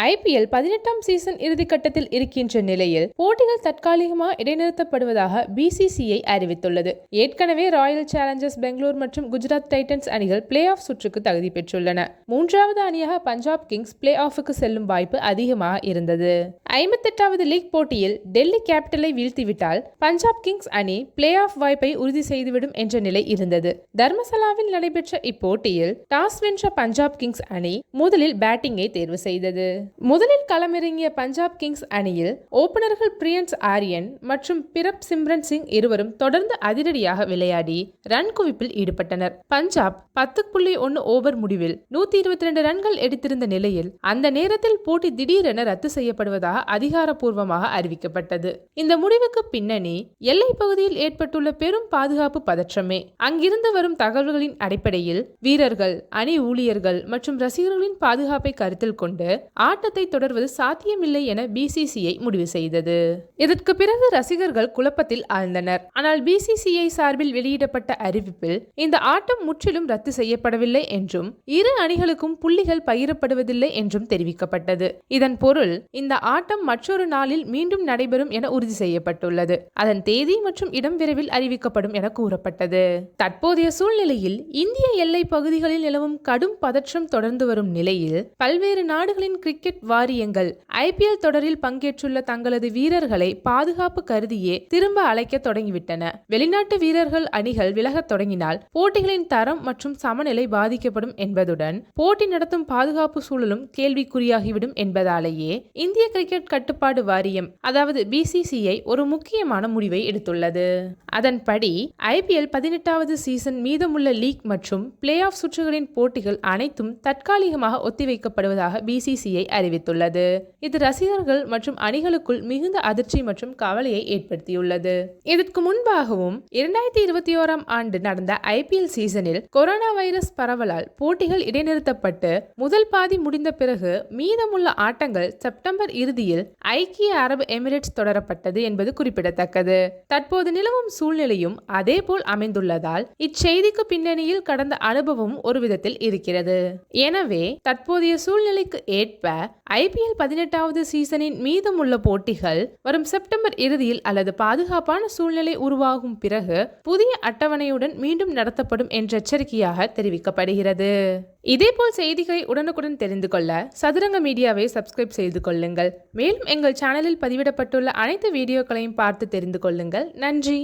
IPL பதினெட்டாம் season இறுதிக்கட்டத்தில் இருக்கின்ற நிலையில் போட்டிகள் தற்காலிகமாக இடைநிறுத்தப்படுவதாக பிசிசிஐ அறிவித்துள்ளது. ஏற்கனவே ராயல் சேலஞ்சர்ஸ் பெங்களூர் மற்றும் குஜராத் டைட்டன்ஸ் அணிகள் பிளே ஆஃப் சுற்றுக்கு தகுதி பெற்றுள்ளன. மூன்றாவது அணியாக பஞ்சாப் கிங்ஸ் பிளே ஆஃபுக்கு செல்லும் வாய்ப்பு அதிகமாக இருந்தது. ஐம்பத்தெட்டாவது லீக் போட்டியில் டெல்லி கேபிட்டலை வீழ்த்திவிட்டால் பஞ்சாப் கிங்ஸ் அணி பிளே ஆஃப் வாய்ப்பை உறுதி செய்துவிடும் என்ற நிலை இருந்தது. தர்மசலாவில் நடைபெற்ற இப்போட்டியில் டாஸ் வென்ற பஞ்சாப் கிங்ஸ் அணி முதலில் பேட்டிங்கை தேர்வு செய்தது. முதலில் களமிறங்கிய பஞ்சாப் கிங்ஸ் அணியில் ஓபனர்கள் பிரியன்ஸ் ஆரியன் மற்றும் பிரப் சிம்ரன் சிங் இருவரும் தொடர்ந்து அதிரடியாக விளையாடி ரன் குவிப்பில் ஈடுபட்டனர். பஞ்சாப் பத்து புள்ளி ஒன்று ஓவர் முடிவில் நூத்தி இருபத்தி ரெண்டு ரன்கள் எடுத்திருந்த நிலையில் அந்த நேரத்தில் போட்டி திடீரென ரத்து செய்யப்படுவதாக அதிகாரப்பூர்வமாக அறிவிக்கப்பட்டது. இந்த முடிவுக்கு பின்னணி எல்லை பகுதியில் ஏற்பட்டுள்ள பெரும் பாதுகாப்பு பதற்றமே. அங்கிருந்து வரும் தகவல்களின் அடிப்படையில் வீரர்கள் அணி ஊழியர்கள் மற்றும் ரசிகர்களின் பாதுகாப்பை கருத்தில் கொண்டு ஆட்டத்தை தொடர்வது சாத்தியமில்லை என பிசிசிஐ முடிவு செய்தது. இதற்கு பிறகு ரசிகர்கள் குழப்பத்தில் ஆழ்ந்தனர். ஆனால் பிசிசிஐ சார்பில் வெளியிடப்பட்ட அறிவிப்பில் இந்த ஆட்டம் முற்றிலும் ரத்து செய்யப்படவில்லை என்றும் இரு அணிகளுக்கும் புள்ளிகள் பகிரப்படுவதில்லை என்றும் தெரிவிக்கப்பட்டது. இதன் பொருள் இந்த ஆட்டம் மற்றொரு நாளில் மீண்டும் நடைபெறும் என உறுதி செய்யப்பட்டுள்ளது. அதன் தேதி மற்றும் இடம் விரைவில் அறிவிக்கப்படும் என கூறப்பட்டது. தற்போதைய சூழ்நிலையில் இந்திய எல்லை பகுதிகளில் நிலவும் கடும் பதற்றம் தொடர்ந்து வரும் நிலையில் பல்வேறு நாடுகளின் கிரிக்கெட் வாரியங்கள். ஐபிஎல் தொடரில் பங்கேற்றுள்ள தங்களது வீரர்களை பாதுகாப்பு கருதியே திரும்ப அழைக்க தொடங்கிவிட்டன. வெளிநாட்டு வீரர்கள் அணிகள் விலகத் தொடங்கினால் போட்டிகளின் தரம் மற்றும் சமநிலை பாதிக்கப்படும் என்பதுடன் போட்டி நடத்தும் பாதுகாப்பு சூழலும் கேள்விக்குறியாகிவிடும் என்பதாலேயே இந்திய கிரிக்கெட் கட்டுப்பாடு வாரியம் அதாவது பிசிசிஐ ஒரு முக்கியமான முடிவை எடுத்துள்ளது. அதன்படி ஐபிஎல் பதினெட்டாவது சீசன் மீதமுள்ள லீக் மற்றும் பிளே ஆஃப் சுற்றுகளின் போட்டிகள் அனைத்தும் தற்காலிகமாக ஒத்திவைக்கப்படுவதாக பிசிசிஐ அறிவித்துள்ளது. இது ரசிகர்கள் மற்றும் அணிகளுக்குள் மிகுந்த அதிர்ச்சி மற்றும் கவலையை ஏற்படுத்தியுள்ளது. இதற்கு முன்பாகவும் இரண்டாயிரத்தி இருபத்தி ஓராம் ஆண்டு நடந்த ஐபிஎல் சீசனில் கொரோனா வைரஸ் பரவலால் போட்டிகள் இடைநிறுத்தப்பட்டு முதல் பாதி முடிந்த பிறகு மீதமுள்ள ஆட்டங்கள் செப்டம்பர் இறுதியில் ஐக்கிய அரபு எமிரேட்ஸ் தொடரப்பட்டது என்பது குறிப்பிடத்தக்கது. தற்போது நிலவும் சூழ்நிலையும் அதேபோல் அமைந்துள்ளதால் இச்செய்திக்கு பின்னணியில் கடந்த அனுபவம் ஒரு விதத்தில் இருக்கிறது. எனவே தற்போதைய சூழ்நிலைக்கு ஏற்ப ஐபிஎல் பதினெட்டாவது சீசனின் மீதமுள்ள போட்டிகள் வரும் செப்டம்பர் இறுதியில் அல்லது பாதுகாப்பான சூழ்நிலை உருவாகும் பிறகு புதிய அட்டவணையுடன் மீண்டும் நடத்தப்படும் என்ற எச்சரிக்கையாக தெரிவிக்கப்படுகிறது. இதேபோல் செய்திகளை உடனுக்குடன் தெரிந்து கொள்ள சதுரங்க மீடியாவை சப்ஸ்கிரைப் செய்து கொள்ளுங்கள். மேலும் எங்கள் சேனலில் பதிவிடப்பட்டுள்ள அனைத்து வீடியோக்களையும் பார்த்து தெரிந்து கொள்ளுங்கள். நன்றி.